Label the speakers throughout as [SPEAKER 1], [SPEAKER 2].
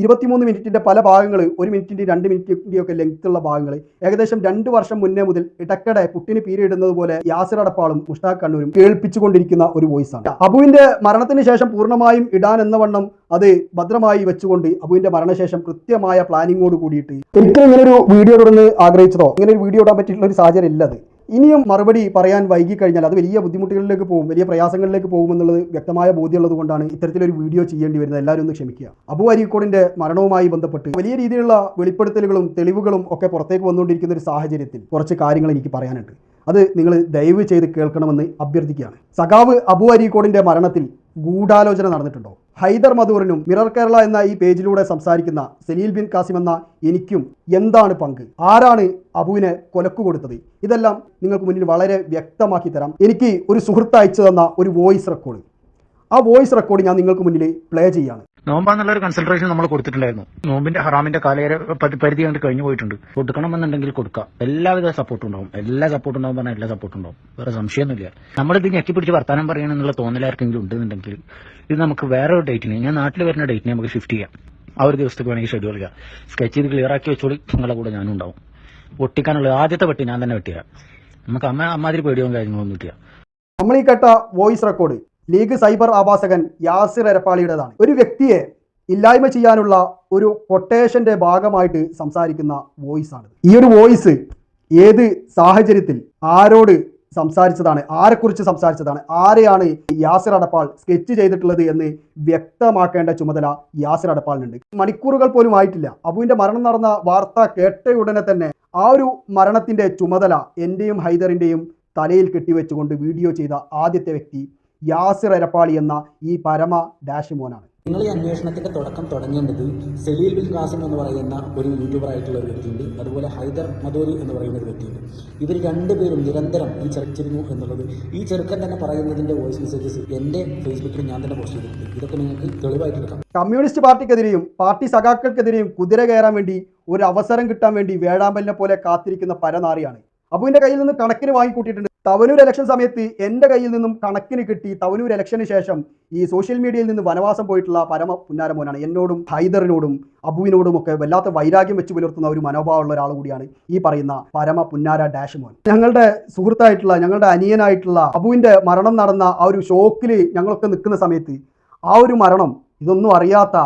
[SPEAKER 1] ഇരുപത്തിമൂന്ന് മിനിറ്റിന്റെ പല ഭാഗങ്ങൾ ഒരു മിനിറ്റിന്റെ രണ്ട് മിനിറ്റിന്റെ ഒക്കെ ലെങ്ത്തുള്ള ഭാഗങ്ങൾ ഏകദേശം രണ്ട് വർഷം മുന്നേ മുതൽ ഇടയ്ക്കിടെ പുട്ടിന് പീരിടുന്നത് പോലെ യാസിർ അടപ്പാളും മുഷ്താഖ് കണ്ണൂരും കേൾപ്പിച്ചുകൊണ്ടിരിക്കുന്ന ഒരു വോയിസാണ് ആണ്. അബുവിന്റെ മരണത്തിന് ശേഷം പൂർണമായും ഇടാൻ എന്ന വണ്ണം അത് ഭദ്രമായി വെച്ചുകൊണ്ട് അബുവിന്റെ മരണശേഷം കൃത്യമായ പ്ലാനിങ്ങോട് കൂടിയിട്ട്. ഒരിക്കലും ഇങ്ങനെ ഒരു വീഡിയോ ഇടുന്ന് ആഗ്രഹിച്ചതോ? ഇങ്ങനെ ഒരു വീഡിയോ ഇടാൻ പറ്റിയിട്ടുള്ള ഒരു സാഹചര്യം ഇല്ല അത്. ഇനിയും മറുപടി പറയാൻ വൈകി കഴിഞ്ഞാൽ അത് വലിയ ബുദ്ധിമുട്ടുകളിലേക്ക് പോകും വലിയ പ്രയാസങ്ങളിലേക്ക് പോകുമെന്നുള്ളത് വ്യക്തമായ ബോധ്യമുള്ളത് കൊണ്ടാണ് ഇത്തരത്തിലൊരു വീഡിയോ ചെയ്യേണ്ടി വരുന്നത്. എല്ലാവരും ഒന്ന് ക്ഷമിക്കുക. അബു അരീക്കോടിന്റെ മരണവുമായി ബന്ധപ്പെട്ട് വലിയ രീതിയിലുള്ള വെളിപ്പെടുത്തലുകളും തെളിവുകളും ഒക്കെ പുറത്തേക്ക് വന്നുകൊണ്ടിരിക്കുന്ന ഒരു സാഹചര്യത്തിൽ കുറച്ച് കാര്യങ്ങൾ എനിക്ക് പറയാനുണ്ട്. അത് നിങ്ങൾ ദയവ് ചെയ്ത് കേൾക്കണമെന്ന് അഭ്യർത്ഥിക്കുകയാണ്. സഖാവ് അബു അരീക്കോടിന്റെ മരണത്തിൽ ഗൂഢാലോചന നടന്നിട്ടുണ്ടോ? ഹൈദർ മധൂറിനും മിറർ കേരള എന്ന ഈ പേജിലൂടെ സംസാരിക്കുന്ന സലീൽ ബിൻ കാസിം എന്ന എനിക്കും എന്താണ് പങ്ക്? ആരാണ് അബുവിനെ കൊലക്കു കൊടുത്തത് ഇതെല്ലാം നിങ്ങൾക്ക് മുന്നിൽ വളരെ വ്യക്തമാക്കി തരാം. എനിക്ക് ഒരു സുഹൃത്ത് അയച്ചു തന്ന ഒരു വോയിസ് റെക്കോർഡ്. ആ വോയിസ് റെക്കോർഡ് ഞാൻ നിങ്ങൾക്ക് മുന്നിൽ പ്ലേ ചെയ്യാണ്.
[SPEAKER 2] നോമ്പാന്നുള്ള ഒരു കൺസൾട്ടേഷൻ നമ്മൾ കൊടുത്തിട്ടുണ്ടായിരുന്നു. നോമ്പിന്റെ ഹറാമിന്റെ കാലയര പരിധി കണ്ട് കഴിഞ്ഞു പോയിട്ടുണ്ട്. കൊടുക്കണമെന്നുണ്ടെങ്കിൽ കൊടുക്കാം. എല്ലാവിധ സപ്പോർട്ടും ഉണ്ടാവും. എല്ലാ സപ്പോർട്ടും ഉണ്ടാവും പറഞ്ഞാൽ എല്ലാ സപ്പോർട്ടും ഉണ്ടാവും. വേറെ സംശയമൊന്നുമില്ല. നമ്മളിത് ഞെക്കി പിടിച്ച് വർത്താനം പറയണമെന്നുള്ള തോന്നലാർക്കെങ്കിലും ഉണ്ടെന്നുണ്ടെങ്കിൽ ഇത് നമുക്ക് വേറെ ഒരു ഡേറ്റിന് ഞാൻ നാട്ടിൽ വരുന്ന ഡേറ്റിനെ നമുക്ക് ഷിഫ്റ്റ് ചെയ്യാം. ആ ഒരു ദിവസത്തേക്ക് വേണമെങ്കിൽ ഷെഡ്യൂൾ ചെയ്യാം. സ്കെച്ച് ചെയ്ത് ക്ലിയർ ആക്കി വെച്ചോളി നിങ്ങളുടെ കൂടെ ഞാനും ഉണ്ടാവും. ഒട്ടിക്കാനുള്ള ആദ്യത്തെ വെട്ടി ഞാൻ തന്നെ വെട്ടിയാ നമുക്ക് അമ്മ അമ്മാതിരി പേടിയോ കാര്യങ്ങളൊന്നും ഇല്ല.
[SPEAKER 1] നമ്മൾ ഈ കേട്ട വോയിസ് റെക്കോർഡ് ലീഗ് സൈബർ ആവാസകൻ യാസിർ എരപ്പാളിയുടേതാണ്. ഒരു വ്യക്തിയെ ഇല്ലായ്മ ചെയ്യാനുള്ള ഒരു കൊട്ടേഷന്റെ ഭാഗമായിട്ട് സംസാരിക്കുന്ന വോയിസ് ആണ് ഈ ഒരു വോയിസ് ഏത് സാഹചര്യത്തിൽ ആരോട് സംസാരിച്ചതാണ് ആരെക്കുറിച്ച് സംസാരിച്ചതാണ് ആരെയാണ് യാസിർ അടപ്പാൾ സ്കെച്ച് ചെയ്തിട്ടുള്ളത് എന്ന് വ്യക്തമാക്കേണ്ട ചുമതല യാസിർ അടപ്പാളിനുണ്ട് മണിക്കൂറുകൾ പോലും ആയിട്ടില്ല. അബുവിന്റെ മരണം നടന്ന വാർത്ത കേട്ട ഉടനെ തന്നെ ആ ഒരു മരണത്തിന്റെ ചുമതല എന്റെയും ഹൈദറിന്റെയും തലയിൽ കെട്ടിവെച്ചുകൊണ്ട് വീഡിയോ ചെയ്ത ആദ്യത്തെ വ്യക്തി യാസിർ എരപ്പാളി എന്ന ഈ പരമ ഡാഷ് മോനാണ്
[SPEAKER 3] നിങ്ങൾ ഈ അന്വേഷണത്തിന്റെ തുടക്കം തുടങ്ങേണ്ടത് സലീൽ ബിൻ ഖാസിം എന്ന് പറയുന്ന ഒരു യൂട്യൂബർ ആയിട്ടുള്ള ഒരു വ്യക്തിയുണ്ട്. അതുപോലെ ഹൈദർ മദോരി എന്ന് പറയുന്ന ഒരു വ്യക്തിയുണ്ട്. ഇവർ രണ്ടുപേരും നിരന്തരം ഈ ചർച്ചിരുന്നു എന്നുള്ളത് ഈ ചെറുക്കൻ തന്നെ പറയുന്നതിന്റെ വോയിസ് മെസ്സേജസ് എന്റെ ഫേസ്ബുക്കിൽ ഞാൻ തന്നെ പോസ്റ്റ് ചെയ്തിട്ടുണ്ട്. ഇതൊക്കെ നിങ്ങൾക്ക് തെളിവായിട്ട് എടുക്കാം.
[SPEAKER 1] കമ്മ്യൂണിസ്റ്റ് പാർട്ടിക്കെതിരെയും പാർട്ടി സഖാക്കൾക്കെതിരെയും കുതിര കയറാൻ വേണ്ടി ഒരു അവസരം കിട്ടാൻ വേണ്ടി വേഴാമ്പലിനെ പോലെ കാത്തിരിക്കുന്ന പരനാറിയാണ്. അബുവിന്റെ കയ്യിൽ നിന്ന് കണക്കിന് വാങ്ങിക്കൂട്ടിയിട്ടുണ്ട് തവനൂർ ഇലക്ഷൻ സമയത്ത് എന്റെ കയ്യിൽ നിന്നും കണക്കിന് കിട്ടി തവനൂർ ഇലക്ഷന് ശേഷം ഈ സോഷ്യൽ മീഡിയയിൽ നിന്ന് വനവാസം പോയിട്ടുള്ള പരമ പുന്നാരമോനാണ്. എന്നോടും ഹൈദറിനോടും അബുവിനോടും ഒക്കെ വല്ലാത്ത വൈരാഗ്യം വെച്ച് പുലർത്തുന്ന ഒരു മനോഭാവമുള്ള ഒരാൾ കൂടിയാണ് ഈ പറയുന്ന പരമ പുന്നാര ഡാഷ് മോൻ ഞങ്ങളുടെ സുഹൃത്തായിട്ടുള്ള ഞങ്ങളുടെ അനിയനായിട്ടുള്ള അബുവിന്റെ മരണം നടന്ന ആ ഒരു ഷോക്കിൽ ഞങ്ങളൊക്കെ നിൽക്കുന്ന സമയത്ത് ആ ഒരു മരണം ഇതൊന്നും അറിയാത്ത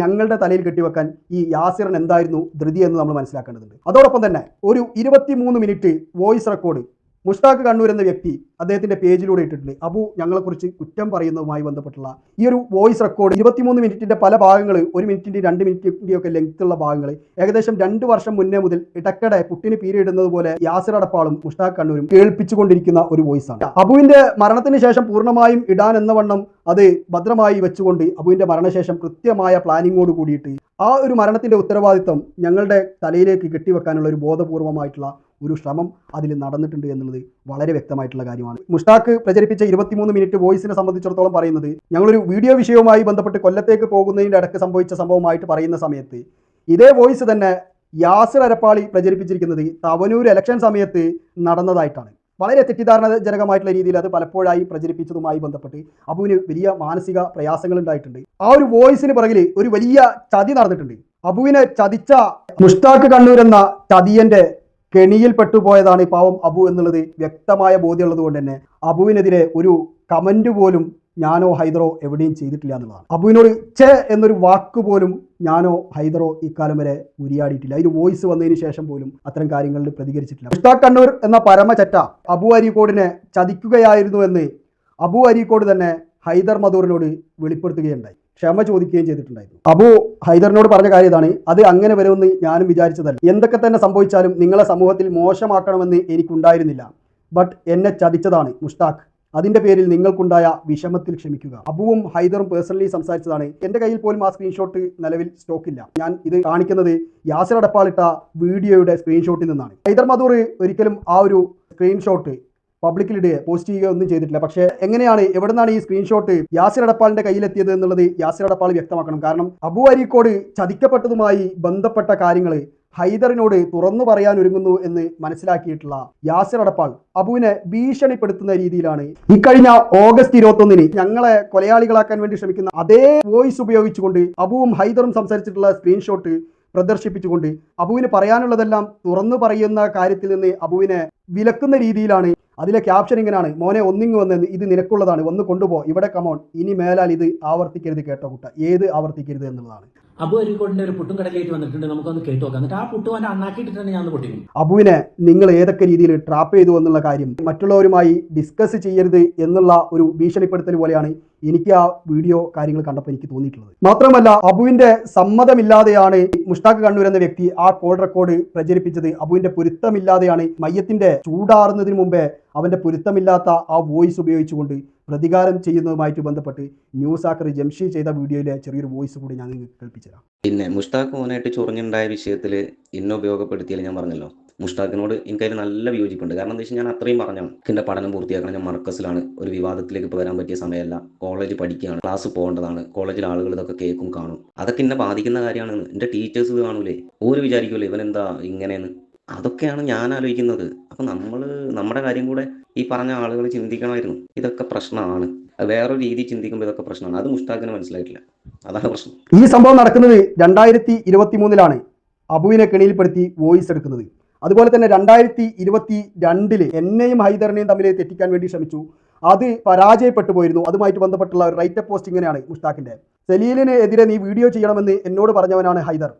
[SPEAKER 1] ഞങ്ങളുടെ തലയിൽ കെട്ടിവെക്കാൻ ഈ യാസിറിന് എന്തായിരുന്നു ധൃതി എന്ന് നമ്മൾ മനസ്സിലാക്കേണ്ടതുണ്ട്. അതോടൊപ്പം തന്നെ ഒരു ഇരുപത്തിമൂന്ന് minute voice record Mushtaq Kannur എന്ന വ്യക്തി അദ്ദേഹത്തിന്റെ പേജിലൂടെ ഇട്ടിട്ടുണ്ട്. അബു ഞങ്ങളെക്കുറിച്ച് കുറ്റം പറയുന്നതുമായി ബന്ധപ്പെട്ടുള്ള ഈ ഒരു വോയിസ് റെക്കോർഡ് ഇരുപത്തിമൂന്ന് മിനിറ്റിന്റെ പല ഭാഗങ്ങൾ ഒരു മിനിറ്റിന്റെ രണ്ട് മിനിറ്റിന്റെ ഒക്കെ ലെങ്ത് ഉള്ള ഭാഗങ്ങൾ ഏകദേശം രണ്ട് വർഷം മുന്നേ മുതൽ ഇടക്കടെ പുട്ടിന് പീരിടുന്നത് പോലെ യാസിർ അടപ്പാളും മുഷ്താഖ് കണ്ണൂരും കേൾപ്പിച്ചുകൊണ്ടിരിക്കുന്ന ഒരു വോയിസ് ആണ്. അബുവിന്റെ മരണത്തിന് ശേഷം പൂർണമായും ഇടാൻ എന്ന വണ്ണം അത് ഭദ്രമായി വെച്ചുകൊണ്ട് അബുവിന്റെ മരണശേഷം കൃത്യമായ പ്ലാനിങ്ങോട് കൂടിയിട്ട് ആ ഒരു മരണത്തിന്റെ ഉത്തരവാദിത്വം ഞങ്ങളുടെ തലയിലേക്ക് കെട്ടിവെക്കാനുള്ള ഒരു ബോധപൂർവമായിട്ടുള്ള ഒരു ശ്രമം അതിൽ നടന്നിട്ടുണ്ട് എന്നുള്ളത് വളരെ വ്യക്തമായിട്ടുള്ള കാര്യമാണ്. മുഷ്താഖ് പ്രചരിപ്പിച്ച ഇരുപത്തിമൂന്ന് മിനിറ്റ് വോയിസിനെ സംബന്ധിച്ചിടത്തോളം പറയുന്നത് ഞങ്ങളൊരു വീഡിയോ വിഷയവുമായി ബന്ധപ്പെട്ട് കൊല്ലത്തേക്ക് പോകുന്നതിന്റെ ഇടയ്ക്ക് സംഭവിച്ച സംഭവമായിട്ട് പറയുന്ന സമയത്ത് ഇതേ വോയിസ് തന്നെ യാസിർ അരപ്പാളി പ്രചരിപ്പിച്ചിരിക്കുന്നത് തവനൂർ ഇലക്ഷൻ സമയത്ത് നടന്നതായിട്ടാണ്. വളരെ തെറ്റിദ്ധാരണജനകമായിട്ടുള്ള രീതിയിൽ അത് പലപ്പോഴായി പ്രചരിപ്പിച്ചതുമായി ബന്ധപ്പെട്ട് അബുവിന് വലിയ മാനസിക പ്രയാസങ്ങൾ ഉണ്ടായിട്ടുണ്ട്. ആ ഒരു വോയിസിന് പിറകിൽ ഒരു വലിയ ചതി നടന്നിട്ടുണ്ട്. അബുവിനെ ചതിച്ച മുഷ്താഖ് കണ്ണൂർ എന്ന ചതിയന്റെ കെണിയിൽ പെട്ടുപോയതാണ് ഈ പാവം അബു എന്നുള്ളത് വ്യക്തമായ ബോധ്യമുള്ളത് കൊണ്ട് തന്നെ അബുവിനെതിരെ ഒരു കമന്റ് പോലും ഞാനോ ഹൈദറോ എവിടെയും ചെയ്തിട്ടില്ല എന്നുള്ളതാണ്. അബുവിനോട് ചെ എന്നൊരു വാക്ക് പോലും ഞാനോ ഹൈദറോ ഇക്കാലം വരെ ഉരിയാടിയിട്ടില്ല. അതിന് വോയിസ് വന്നതിന് ശേഷം പോലും അത്തരം കാര്യങ്ങളിൽ പ്രതികരിച്ചിട്ടില്ല. ഉസ്താ കണ്ണൂർ എന്ന പരമചറ്റ അബു അരീക്കോടിനെ ചതിക്കുകയായിരുന്നു എന്ന് അബു അരീക്കോട് തന്നെ ഹൈദർ മധൂറിനോട് വെളിപ്പെടുത്തുകയുണ്ടായി. ക്ഷമ ചോദിക്കുകയും ചെയ്തിട്ടുണ്ടായിരുന്നു. അബു ഹൈദറിനോട് പറഞ്ഞ കാര്യം ഇതാണ്. അത് അങ്ങനെ വരുമെന്ന് ഞാനും വിചാരിച്ചതല്ല. എന്തൊക്കെ തന്നെ സംഭവിച്ചാലും നിങ്ങളെ സമൂഹത്തിൽ മോശമാക്കണമെന്ന് എനിക്കുണ്ടായിരുന്നില്ല. ബട്ട് എന്നെ ചതിച്ചതാണ് മുഷ്താഖ്. അതിന്റെ പേരിൽ നിങ്ങൾക്കുണ്ടായ വിഷമത്തിൽ ക്ഷമിക്കുക. അബുവും ഹൈദറും പേഴ്സണലി സംസാരിച്ചതാണ്. എന്റെ കയ്യിൽ പോലും ആ സ്ക്രീൻഷോട്ട് നിലവിൽ സ്റ്റോക്ക് ഇല്ല. ഞാൻ ഇത് കാണിക്കുന്നത് യാസിർ അടപ്പാളിട്ട വീഡിയോയുടെ സ്ക്രീൻഷോട്ടിൽ നിന്നാണ്. ഹൈദർ മധൂർ ഒരിക്കലും ആ ഒരു സ്ക്രീൻഷോട്ട് പബ്ലിക്കിലിടുക പോസ്റ്റ് ചെയ്യുക ഒന്നും ചെയ്തിട്ടില്ല. പക്ഷേ എങ്ങനെയാണ് എവിടെ നിന്നാണ് ഈ സ്ക്രീൻഷോട്ട് യാസിർ അടപ്പാളിന്റെ കയ്യിലെത്തിയത് എന്നുള്ളത് യാസിർ അടപ്പാൾ വ്യക്തമാക്കണം. കാരണം അബു അരീക്കോട് ചതിക്കപ്പെട്ടതുമായി ബന്ധപ്പെട്ട കാര്യങ്ങൾ ഹൈദറിനോട് തുറന്നു പറയാൻ ഒരുങ്ങുന്നു എന്ന് മനസ്സിലാക്കിയിട്ടുള്ള യാസിർ അടപ്പാൾ അബുവിനെ ഭീഷണിപ്പെടുത്തുന്ന രീതിയിലാണ്. ഇക്കഴിഞ്ഞ ഓഗസ്റ്റ് ഇരുപത്തൊന്നിന് ഞങ്ങളെ കൊലയാളികളാക്കാൻ വേണ്ടി ശ്രമിക്കുന്ന അതേ വോയിസ് ഉപയോഗിച്ചുകൊണ്ട് അബുവും ഹൈദറും സംസാരിച്ചിട്ടുള്ള സ്ക്രീൻഷോട്ട് പ്രദർശിപ്പിച്ചുകൊണ്ട് അബുവിന് പറയാനുള്ളതെല്ലാം തുറന്നു പറയുന്ന കാര്യത്തിൽ നിന്ന് അബുവിനെ വിലക്കുന്ന രീതിയിലാണ്. അതിലെ ക്യാപ്ഷൻ ഇങ്ങനെയാണ് മോനെ ഒന്നിങ്ങ് വന്ന് ഇത് നിനക്കുള്ളതാണ്. ഒന്ന് കൊണ്ടുപോ. ഇവിടെ കമോൺ ഇനി മേലാൽ ഇത് ആവർത്തിക്കരുത് കേട്ടോ കുട്ട. ഏത് ആവർത്തിക്കരുത് എന്നുള്ളതാണ്.
[SPEAKER 3] അബു അരിക്കോടിന്റെ ഒരു പുട്ടും കടലായിട്ട് വന്നിട്ടുണ്ട്. നമുക്കൊന്ന് കേട്ട് നോക്കാം. എന്നിട്ട് ആ പുട്ടും അവന്റെ അണ്ണാക്കിയിട്ട് തന്നെ ഞാൻ ഒന്ന് പൊട്ടിക്കും.
[SPEAKER 1] അബുവിനെ നിങ്ങൾ ഏതൊക്കെ രീതിയിൽ ട്രാപ്പ് ചെയ്തു എന്നുള്ള കാര്യം മറ്റുള്ളവരുമായി ഡിസ്കസ് ചെയ്യരുത് എന്നുള്ള ഒരു ഭീഷണിപ്പെടുത്തൽ പോലെയാണ് എനിക്ക് ആ വീഡിയോ കാര്യങ്ങൾ കണ്ടപ്പോൾ എനിക്ക് തോന്നിയിട്ടുള്ളത്. മാത്രമല്ല അബുവിന്റെ സമ്മതമില്ലാതെയാണ് മുഷ്താഖ് കണ്ണൂർ എന്ന വ്യക്തി ആ കോൾ റെക്കോർഡ് പ്രചരിപ്പിച്ചത്. അബുവിന്റെ പൊരുത്തമില്ലാതെയാണ് മയ്യത്തിന്റെ ചൂടാറുന്നതിന് മുമ്പേ അവന്റെ പൊരുത്തമില്ലാത്ത ആ വോയിസ് ഉപയോഗിച്ചുകൊണ്ട് പ്രതികാരം ചെയ്യുന്നതുമായിട്ട് ബന്ധപ്പെട്ട് ന്യൂസ് ആക്കർ ജംഷി ചെയ്ത വീഡിയോയിലെ ചെറിയൊരു വോയിസ് കൂടി ഞാൻ നിങ്ങൾക്ക്
[SPEAKER 4] പിന്നെ മുഷ്താഖ് മോനായിട്ട് ചൊറിഞ്ഞുണ്ടായ വിഷയത്തിൽ ഇന്നെ ഉപയോഗപ്പെടുത്തിയാൽ ഞാൻ പറഞ്ഞല്ലോ. മുഷ്താഖിനോട് എനിക്കതിൽ നല്ല വിയോജിപ്പുണ്ട്. കാരണം എന്താ വെച്ചാൽ ഞാൻ അത്രയും പറഞ്ഞു എന്റെ പഠനം പൂർത്തിയാക്കണം ഞാൻ മർക്കസിലാണ്. ഒരു വിവാദത്തിലേക്ക് ഇപ്പോൾ വരാൻ പറ്റിയ സമയമല്ല. കോളേജ് പഠിക്കുകയാണ് ക്ലാസ് പോകേണ്ടതാണ്. കോളേജിലെ ആളുകൾ ഇതൊക്കെ കേൾക്കും കാണും. അതൊക്കെ എന്നെ ബാധിക്കുന്ന കാര്യമാണെന്ന് എന്റെ ടീച്ചേഴ്സ് ഇത് കാണൂലേ? ഓര് വിചാരിക്കുമല്ലോ ഇവനെന്താ ഇങ്ങനെയെന്ന്? അതൊക്കെയാണ് ഞാൻ ആലോചിക്കുന്നത്. അപ്പം നമ്മൾ നമ്മുടെ കാര്യം കൂടെ ഈ പറഞ്ഞ ആളുകൾ ചിന്തിക്കണമായിരുന്നു. ഇതൊക്കെ പ്രശ്നമാണ്. വേറൊരു രീതി ചിന്തിക്കുമ്പോൾ ഇതൊക്കെ പ്രശ്നമാണ്. അത് മുഷ്താഖിന് മനസ്സിലായിട്ടില്ല. അതാണ് പ്രശ്നം.
[SPEAKER 1] ഈ സംഭവം നടക്കുന്നത് രണ്ടായിരത്തി ഇരുപത്തി മൂന്നിലാണ് അബുവിനെ കെണിയിൽപ്പെടുത്തി വോയിസ് എടുക്കുന്നത്. അതുപോലെ തന്നെ രണ്ടായിരത്തി ഇരുപത്തി രണ്ടിൽ എന്നെയും ഹൈദറിനെയും തമ്മിൽ തെറ്റിക്കാൻ വേണ്ടി ശ്രമിച്ചു. അത് പരാജയപ്പെട്ടു പോയിരുന്നു. അതുമായിട്ട് ബന്ധപ്പെട്ടുള്ള ഒരു റൈറ്റ് പോസ്റ്റ് ഇങ്ങനെയാണ് മുഷ്താഖിന്റെ സലീലിനെതിരെ നീ വീഡിയോ ചെയ്യണമെന്ന് എന്നോട് പറഞ്ഞവനാണ് ഹൈദർ.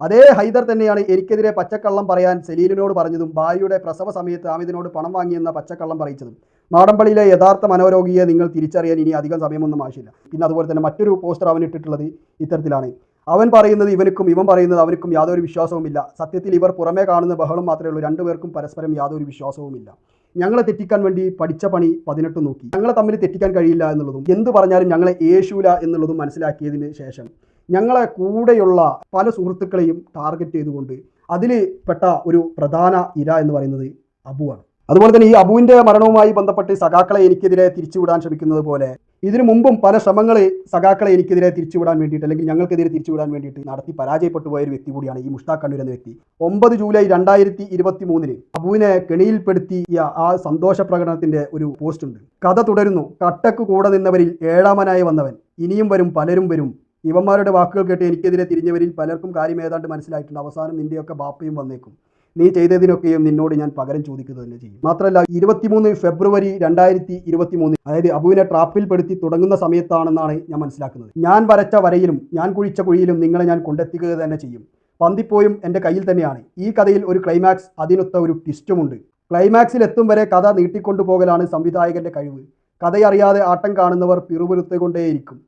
[SPEAKER 1] അതേ ഹൈദർ തന്നെയാണ് എനിക്കെതിരെ പച്ചക്കള്ളം പറയാൻ സലീലിനോട് പറഞ്ഞതും ഭാര്യയുടെ പ്രസവ സമയത്ത് ആമിദിനോട് പണം വാങ്ങിയെന്ന പച്ചക്കള്ളം പറയിച്ചതും. നാടമ്പള്ളിയിലെ യഥാർത്ഥ മനോരോഗിയെ നിങ്ങൾ തിരിച്ചറിയാൻ ഇനി അധികം സമയമൊന്നും ആവശ്യമില്ല. പിന്നെ അതുപോലെ തന്നെ മറ്റൊരു പോസ്റ്റർ അവൻ ഇട്ടിട്ടുള്ളത് ഇത്തരത്തിലാണ്. അവൻ പറയുന്നത് ഇവനുക്കും ഇവൻ പറയുന്നത് അവനുക്കും യാതൊരു വിശ്വാസവുമില്ല. സത്യത്തിൽ ഇവർ പുറമേ കാണുന്ന ബഹളം മാത്രമേ ഉള്ളൂ. രണ്ടുപേർക്കും പരസ്പരം യാതൊരു വിശ്വാസവുമില്ല. ഞങ്ങളെ തെറ്റിക്കാൻ വേണ്ടി പഠിച്ച പണി പതിനെട്ട് നോക്കി. ഞങ്ങളെ തമ്മിൽ തെറ്റിക്കാൻ കഴിയില്ല എന്നുള്ളതും എന്ത് പറഞ്ഞാലും ഞങ്ങളെ യേശൂല എന്നുള്ളതും മനസ്സിലാക്കിയതിന് ശേഷം ഞങ്ങളെ കൂടെയുള്ള പല സുഹൃത്തുക്കളെയും ടാർഗറ്റ് ചെയ്തുകൊണ്ട് അതിൽ പെട്ട ഒരു പ്രധാന ഇര എന്ന് പറയുന്നത് അബുവാണ് അതുപോലെ തന്നെ ഈ അബുവിന്റെ മരണവുമായി ബന്ധപ്പെട്ട് സഖാക്കളെ എനിക്കെതിരെ തിരിച്ചുവിടാൻ ശ്രമിക്കുന്നത് പോലെ ഇതിനു മുമ്പും പല ശ്രമങ്ങൾ സഖാക്കളെ എനിക്കെതിരെ തിരിച്ചുവിടാൻ വേണ്ടിയിട്ട് അല്ലെങ്കിൽ ഞങ്ങൾക്കെതിരെ തിരിച്ചുവിടാൻ വേണ്ടിയിട്ട് നടത്തി പരാജയപ്പെട്ടു പോയ ഒരു വ്യക്തി കൂടിയാണ് ഈ മുഷ്താഖ് കണ്ണൂർ എന്ന വ്യക്തി. ഒമ്പത് ജൂലൈ രണ്ടായിരത്തി ഇരുപത്തി മൂന്നിന് അബുവിനെ കെണിയിൽപ്പെടുത്തിയ ആ സന്തോഷ പ്രകടനത്തിന്റെ ഒരു പോസ്റ്റ് ഉണ്ട്. കഥ തുടരുന്നു. കട്ടക്ക് കൂടെ നിന്നവരിൽ ഏഴാമനായി വന്നവൻ. ഇനിയും വരും പലരും വരും. ഇവന്മാരുടെ വാക്കുകൾ കേട്ട് എനിക്കെതിരെ തിരിഞ്ഞവരിൽ പലർക്കും കാര്യം ഏതാണ്ട് മനസ്സിലായിട്ടുണ്ട്. അവസാനം നിന്റെയൊക്കെ ബാപ്പയും വന്നേക്കും. നീ ചെയ്തതിനൊക്കെയും നിന്നോട് ഞാൻ പകരം ചോദിക്കുക തന്നെ ചെയ്യും. മാത്രമല്ല ഇരുപത്തിമൂന്ന് ഫെബ്രുവരി രണ്ടായിരത്തി ഇരുപത്തി മൂന്ന് അതായത് അബുവിനെ ട്രാപ്പിൽപ്പെടുത്തി തുടങ്ങുന്ന സമയത്താണെന്നാണ് ഞാൻ മനസ്സിലാക്കുന്നത്. ഞാൻ വരച്ച വരയിലും ഞാൻ കുഴിച്ച കുഴിയിലും നിങ്ങളെ ഞാൻ കൊണ്ടെത്തിക്കുക തന്നെ ചെയ്യും. പന്തിപ്പോയും എന്റെ കയ്യിൽ തന്നെയാണ്. ഈ കഥയിൽ ഒരു ക്ലൈമാക്സ് അതിനൊത്ത ഒരു ട്വിസ്റ്റുമുണ്ട്. ക്ലൈമാക്സിൽ എത്തും വരെ കഥ നീട്ടിക്കൊണ്ടുപോകലാണ് സംവിധായകന്റെ കഴിവ്. കഥയറിയാതെ ആട്ടം കാണുന്നവർ പിറുപിറുത്തുകൊണ്ടേയിരിക്കും.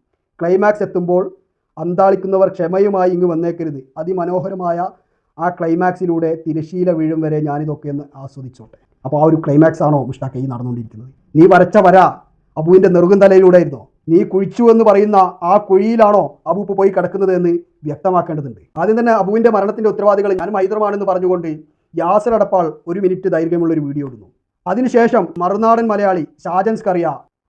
[SPEAKER 1] ക്ലൈമാക്സ് എത്തുമ്പോൾ അന്താളിക്കുന്നവർ ക്ഷമയുമായി ഇങ്ങ് വന്നേക്കരുത്. അതിമനോഹരമായ ആ ക്ലൈമാക്സിലൂടെ തിരശീല വീഴും വരെ ഞാനിതൊക്കെ ഒന്ന് ആസ്വദിച്ചോട്ടെ. അപ്പോൾ ആ ഒരു ക്ലൈമാക്സ് ആണോ മുഷ്ടാക്ക ഈ നടന്നുകൊണ്ടിരിക്കുന്നത്? നീ വരച്ച വര അബുവിന്റെ നെറുകും തലയിലൂടെ ആയിരുന്നോ നീ കുഴിച്ചു എന്ന് പറയുന്ന ആ കുഴിയിലാണോ അബു ഇപ്പോൾ പോയി കിടക്കുന്നത് എന്ന് വ്യക്തമാക്കേണ്ടതുണ്ട്. ആദ്യം തന്നെ അബുവിന്റെ മരണത്തിന്റെ ഉത്തരവാദികൾ ഞാൻ ഹൈദരമാണെന്ന് പറഞ്ഞുകൊണ്ട് യാസർ അടപ്പാൾ ഒരു മിനിറ്റ് ദൈർഘ്യമുള്ള ഒരു വീഡിയോ ഇടുന്നു. അതിനുശേഷം മറുനാടൻ മലയാളി ഷാജൻസ് കറിയ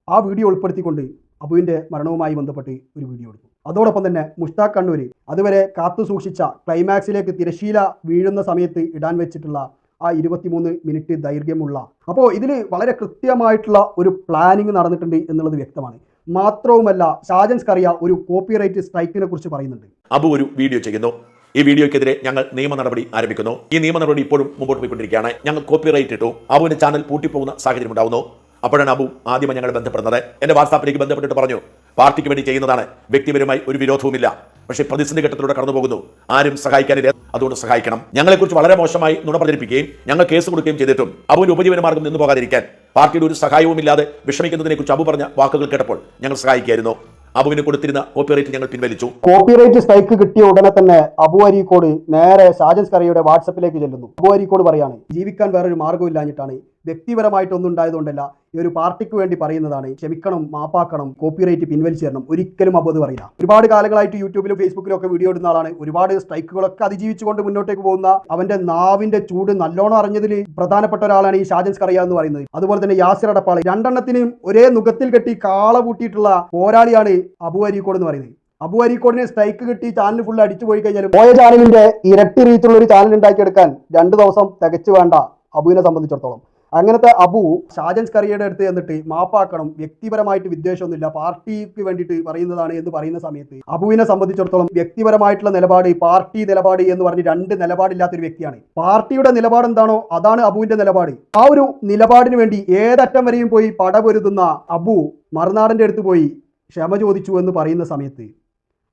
[SPEAKER 1] ആ വീഡിയോ ഉൾപ്പെടുത്തിക്കൊണ്ട് അബുവിന്റെ മരണവുമായി ബന്ധപ്പെട്ട് ഒരു വീഡിയോ എടുത്തു. അതോടൊപ്പം തന്നെ മുഷ്താഖ് കണ്ണൂര് അതുവരെ കാത്തു സൂക്ഷിച്ച ക്ലൈമാക്സിലേക്ക് തിരശീല വീഴുന്ന സമയത്ത് ഇടാൻ വെച്ചിട്ടുള്ള ആ ഇരുപത്തിമൂന്ന് മിനിറ്റ് ദൈർഘ്യമുള്ള. അപ്പോൾ ഇതിൽ വളരെ കൃത്യമായിട്ടുള്ള ഒരു പ്ലാനിങ് നടന്നിട്ടുണ്ട് എന്നുള്ളത് വ്യക്തമാണ്. മാത്രവുമല്ല ഷാജൻസ് കറിയ ഒരു കോപ്പിറൈറ്റ് സ്ട്രൈക്കിനെ കുറിച്ച് പറയുന്നുണ്ട്.
[SPEAKER 5] അബു ഒരു വീഡിയോ ചെയ്യുന്നു. ഈ വീഡിയോയ്ക്കെതിരെ ഞങ്ങൾ നിയമ നടപടി ആരംഭിക്കുന്നു. ഈ നിയമ നടപടി ഇപ്പോഴും മുമ്പോട്ട് പോയിക്കൊണ്ടിരിക്കുകയാണ്. ഞങ്ങൾ കോപ്പിറൈറ്റ് ഇട്ടു. അബുവിന്റെ ചാനൽ പൂട്ടിപ്പോകുന്ന സാഹചര്യം ഉണ്ടാവുന്നു. അപ്പോഴാണ് അബു ആദ്യം ഞങ്ങൾ ബന്ധപ്പെടുന്നത്. എന്റെ വാട്സാപ്പിലേക്ക് ബന്ധപ്പെട്ടിട്ട് പറഞ്ഞു. പാർട്ടിക്ക് വേണ്ടി ചെയ്യുന്നതാണ്. വ്യക്തിപരമായി ഒരു വിരോധവുമില്ല. പക്ഷേ പ്രതിസന്ധി ഘട്ടത്തിലൂടെ കടന്നു പോകുന്നു ആരും സഹായിക്കാനില്ല. അതുകൊണ്ട് സഹായിക്കണം. ഞങ്ങളെക്കുറിച്ച് വളരെ മോശമായി നുണ പ്രചരിപ്പിക്കുകയും ഞങ്ങൾ കേസ് കൊടുക്കുകയും ചെയ്തിട്ടും അബുവിന്റെ ഉപജീവന മാർഗം നിന്നു പോകാതിരിക്കാൻ പാർട്ടിയുടെ ഒരു സഹായവുമില്ലാതെ വിഷമിക്കുന്നതിനെ കുറിച്ച് അബു പറഞ്ഞ വാക്കുകൾ കേട്ടപ്പോൾ ഞങ്ങൾ സഹായിക്കായിരുന്നു അബുവിന് കൊടുത്തിരുന്ന കോപ്പിറൈറ്റ് ഞങ്ങൾ പിൻവലിച്ചു.
[SPEAKER 1] കോപ്പിറൈറ്റ് സ്ട്രൈക്ക് കിട്ടിയ ഉടനെ തന്നെ അബു അരീക്കോട് നേരെ സാജൻസ് കറിയുടെ വാട്സപ്പിലേക്ക് ചെല്ലുന്നു. അബു അരീക്കോട് പറയാണ് ജീവിക്കാൻ വേറൊരു മാർഗമില്ലാഞ്ഞിട്ടാണ് വ്യക്തിപരമായിട്ടൊന്നും ഉണ്ടായതുകൊണ്ടല്ല ഈ ഒരു പാർട്ടിക്ക് വേണ്ടി പറയുന്നതാണ്. ക്ഷമിക്കണം മാപ്പാക്കണം കോപ്പിറൈറ്റ് പിൻവലിച്ചു ഒരിക്കലും അബദ്ധം പറയില്ല. ഒരുപാട് കാലങ്ങളായിട്ട് യൂട്യൂബിലും ഫേസ്ബുക്കിലും ഒക്കെ വീഡിയോ ഇടുന്ന ആളാണ്. ഒരുപാട് സ്ട്രൈക്കുകളൊക്കെ അതിജീവിച്ചുകൊണ്ട് മുന്നോട്ടേക്ക് പോകുന്ന അവന്റെ നാവിന്റെ ചൂട് നല്ലോണം അറിഞ്ഞതിൽ പ്രധാനപ്പെട്ട ഒരാളാണ് ഈ ഷാജൻസ് കറിയ എന്ന് പറയുന്നത്. അതുപോലെ തന്നെ യാസിർ അടപ്പാൾ. രണ്ടെണ്ണത്തിനും ഒരേ നുഖത്തിൽ കെട്ടി കാള പൂട്ടിയിട്ടുള്ള പോരാളിയാണ് അബു അരീക്കോട് എന്ന് പറയുന്നത്. അബു അരീക്കോടിനെ സ്ട്രൈക്ക് കിട്ടി ചാനൽ ഫുൾ അടിച്ചു പോയി കഴിഞ്ഞാൽ പോയ ചാനലിന്റെ ഇരട്ടി റീച്ചുള്ള ഒരു ചാനൽ ഉണ്ടാക്കിയെടുക്കാൻ രണ്ട് ദിവസം തികച്ചു വേണ്ട അബുവിനെ സംബന്ധിച്ചിടത്തോളം. അങ്ങനത്തെ അബു ഷാജൻസ് കറിയുടെ അടുത്ത് എന്നിട്ട് മാപ്പാക്കണം വ്യക്തിപരമായിട്ട് വിദ്വേഷമൊന്നുമില്ല പാർട്ടിക്ക് വേണ്ടിയിട്ട് പറയുന്നതാണ് എന്ന് പറയുന്ന സമയത്ത് അബുവിനെ സംബന്ധിച്ചിടത്തോളം വ്യക്തിപരമായിട്ടുള്ള നിലപാട് പാർട്ടി നിലപാട് എന്ന് പറഞ്ഞ് രണ്ട് നിലപാടില്ലാത്തൊരു വ്യക്തിയാണ്. പാർട്ടിയുടെ നിലപാട് എന്താണോ അതാണ് അബുവിന്റെ നിലപാട്. ആ ഒരു നിലപാടിന് വേണ്ടി ഏതറ്റം വരെയും പോയി പടപൊരുതുന്ന അബു മറുനാടന്റെ അടുത്ത് പോയി ക്ഷമ ചോദിച്ചു എന്ന് പറയുന്ന സമയത്ത്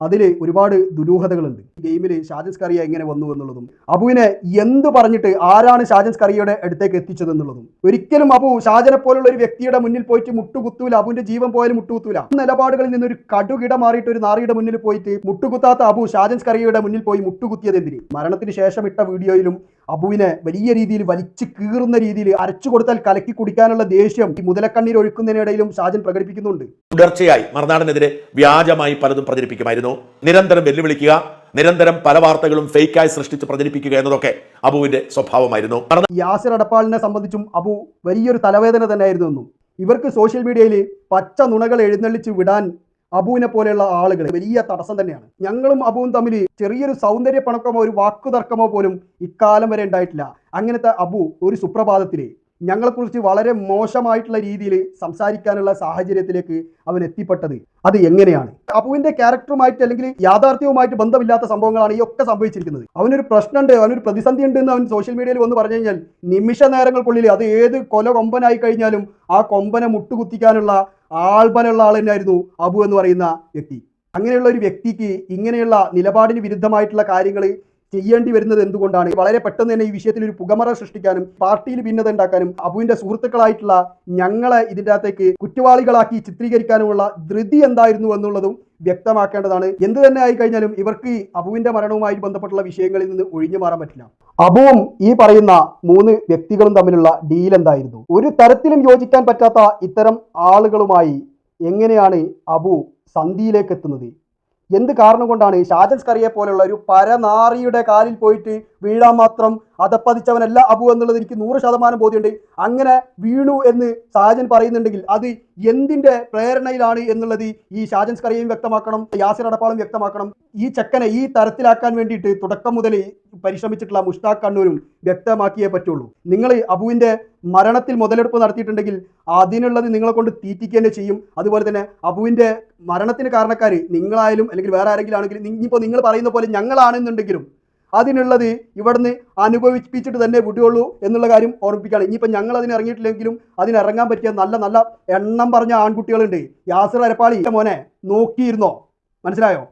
[SPEAKER 1] അതിൽ ഒരുപാട് ദുരൂഹതകളുണ്ട്. ഗെയിമിൽ ഷാജൻ കറിയ എങ്ങനെ വന്നു എന്നുള്ളതും അബുവിനെ എന്ത് പറഞ്ഞിട്ട് ആരാണ് ഷാജൻ സ്കറിയയുടെ അടുത്തേക്ക് എത്തിച്ചത് എന്നുള്ളതും. ഒരിക്കലും അബു ഷാജനെ പോലുള്ള ഒരു വ്യക്തിയുടെ മുന്നിൽ പോയിട്ട് മുട്ടുകുത്തൂല അബുവിന്റെ ജീവൻ പോയാലും മുട്ടുകുത്തൂല. നിലപാടുകളിൽ നിന്ന് ഒരു കടുകിട മാറിയിട്ട് ഒരു നാറിയുടെ മുന്നിൽ പോയിട്ട് മുട്ടുകുത്താത്ത അബു ഷാജൻസ് സ്കറിയയുടെ മുന്നിൽ പോയി മുട്ടുകുത്തിയത് എന്തിന്? മരണത്തിന് ശേഷം ഇട്ട വീഡിയോയിലും അബുവിനെ വലിയ രീതിയിൽ വലിച്ചു കീറുന്ന രീതിയിൽ അരച്ചു കൊടുത്താൽ കലക്കി കുടിക്കാനുള്ള ദേഷ്യം ഈ മുതലക്കണ്ണീർ ഒഴുക്കുന്നതിനിടയിലും ഷാജൻ പ്രകടിപ്പിക്കുന്നുണ്ട്.
[SPEAKER 5] തുടർച്ചയായി മറുനാടനെതിരെ വ്യാജമായി പലതും പ്രചരിപ്പിക്കുമായിരുന്നു. നിരന്തരം വെല്ലുവിളിക്കുക നിരന്തരം പല വാർത്തകളും ഫേക്കായി സൃഷ്ടിച്ച് പ്രചരിപ്പിക്കുക എന്നതൊക്കെ അബുവിന്റെ സ്വഭാവമായിരുന്നു.
[SPEAKER 1] യാസിർ അടപ്പാളിനെ സംബന്ധിച്ചും അബു വലിയൊരു തലവേദന തന്നെയായിരുന്നു ഇവർക്ക് സോഷ്യൽ മീഡിയയിൽ പച്ച നുണകൾ എഴുന്നള്ളിച്ച് വിടാൻ അബുവിനെ പോലെയുള്ള ആളുകൾ വലിയ തടസ്സം തന്നെയാണ്. ഞങ്ങളും അബുവും തമ്മിൽ ചെറിയൊരു സൗന്ദര്യ പണക്കമോ ഒരു വാക്കുതർക്കമോ പോലും ഇക്കാലം വരെ ഉണ്ടായിട്ടില്ല. അങ്ങനത്തെ അബു ഒരു സുപ്രഭാതത്തിൽ ഞങ്ങളെക്കുറിച്ച് വളരെ മോശമായിട്ടുള്ള രീതിയിൽ സംസാരിക്കാനുള്ള സാഹചര്യത്തിലേക്ക് അവൻ എത്തിപ്പെട്ടത്. അത് എങ്ങനെയാണ്? അബുവിന്റെ ക്യാരക്ടറുമായിട്ട് അല്ലെങ്കിൽ യാഥാർത്ഥ്യവുമായിട്ട് ബന്ധമില്ലാത്ത സംഭവങ്ങളാണ് ഈ ഒക്കെ സംഭവിച്ചിരിക്കുന്നത്. അവനൊരു പ്രശ്നമുണ്ട് അവനൊരു പ്രതിസന്ധി ഉണ്ട് എന്ന് അവൻ സോഷ്യൽ മീഡിയയിൽ വന്ന് പറഞ്ഞു കഴിഞ്ഞാൽ നിമിഷ നേരങ്ങൾക്കുള്ളിൽ അത് ഏത് കൊല കൊമ്പനായി കഴിഞ്ഞാലും ആ കൊമ്പനെ മുട്ടുകുത്തിക്കാനുള്ള ആൾബലുള്ള ആൾ തന്നെയായിരുന്നു അബു എന്ന് പറയുന്ന വ്യക്തി. അങ്ങനെയുള്ള ഒരു വ്യക്തിക്ക് ഇങ്ങനെയുള്ള നിലപാടിന് വിരുദ്ധമായിട്ടുള്ള കാര്യങ്ങൾ ചെയ്യേണ്ടി വരുന്നത് എന്തുകൊണ്ടാണ്? വളരെ പെട്ടെന്ന് തന്നെ ഈ വിഷയത്തിൽ ഒരു പുകമറ സൃഷ്ടിക്കാനും പാർട്ടിയിൽ ഭിന്നത ഉണ്ടാക്കാനും അബുവിന്റെ സുഹൃത്തുക്കളായിട്ടുള്ള ഞങ്ങളെ ഇതിന്റെ അകത്തേക്ക് കുറ്റവാളികളാക്കി ചിത്രീകരിക്കാനുമുള്ള ധൃതി എന്തായിരുന്നു എന്നുള്ളതും വ്യക്തമാക്കേണ്ടതാണ്. എന്ത് തന്നെ ആയി കഴിഞ്ഞാലും ഇവർക്ക് അബുവിന്റെ മരണവുമായി ബന്ധപ്പെട്ടുള്ള വിഷയങ്ങളിൽ നിന്ന് ഒഴിഞ്ഞു മാറാൻ പറ്റില്ല. അബുവും ഈ പറയുന്ന മൂന്ന് വ്യക്തികളും തമ്മിലുള്ള ഡീൽ എന്തായിരുന്നു? ഒരു തരത്തിലും യോജിക്കാൻ പറ്റാത്ത ഇത്തരം ആളുകളുമായി എങ്ങനെയാണ് അബു സന്ധിയിലേക്ക് എത്തുന്നത് എന്ത് കാരണം കൊണ്ടാണ് ഷാജൻസ് കറിയെ പോലെയുള്ള ഒരു പരനാറിയുടെ കാലിൽ പോയിട്ട് വീഴാൻ മാത്രം അതപ്പതിച്ചവനല്ല അബു എന്നുള്ളത് എനിക്ക് നൂറ് ശതമാനം ബോധ്യമുണ്ട്. അങ്ങനെ വീണു എന്ന് ഷാജൻ പറയുന്നുണ്ടെങ്കിൽ അത് എന്തിന്റെ പ്രേരണയിലാണ് എന്നുള്ളത് ഈ ഷാജൻ സ്കറിയും വ്യക്തമാക്കണം യാസിർ അടപ്പാളും വ്യക്തമാക്കണം. ഈ ചെക്കനെ ഈ തരത്തിലാക്കാൻ വേണ്ടിയിട്ട് തുടക്കം മുതൽ പരിശ്രമിച്ചിട്ടുള്ള മുഷ്താഖ് കണ്ണൂരും വ്യക്തമാക്കിയേ പറ്റുള്ളൂ. നിങ്ങൾ അബുവിന്റെ മരണത്തിൽ മുതലെടുപ്പ് നടത്തിയിട്ടുണ്ടെങ്കിൽ അതിനുള്ളത് നിങ്ങളെ കൊണ്ട് തീറ്റിക്കുക ചെയ്യും. അതുപോലെ തന്നെ അബുവിന്റെ മരണത്തിന് കാരണക്കാർ നിങ്ങളായാലും അല്ലെങ്കിൽ വേറെ ആരെങ്കിലും ആണെങ്കിലും ഇനിയിപ്പോൾ നിങ്ങൾ പറയുന്ന പോലെ ഞങ്ങളാണെന്നുണ്ടെങ്കിലും അതിനുള്ളത് ഇവിടുന്ന് അനുഭവിപ്പിച്ചിട്ട് തന്നെ വിടുകയുള്ളൂ എന്നുള്ള കാര്യം ഓർമ്മിപ്പിക്കുകയാണ്. ഇനിയിപ്പോൾ ഞങ്ങൾ അതിന് ഇറങ്ങിയിട്ടില്ലെങ്കിലും അതിന് ഇറങ്ങാൻ പറ്റിയ നല്ല നല്ല എണ്ണം പറഞ്ഞ ആൺകുട്ടികളുണ്ട്. യാസർ അരപ്പാളി. മോനെ നോക്കിയിരുന്നോ? മനസ്സിലായോ?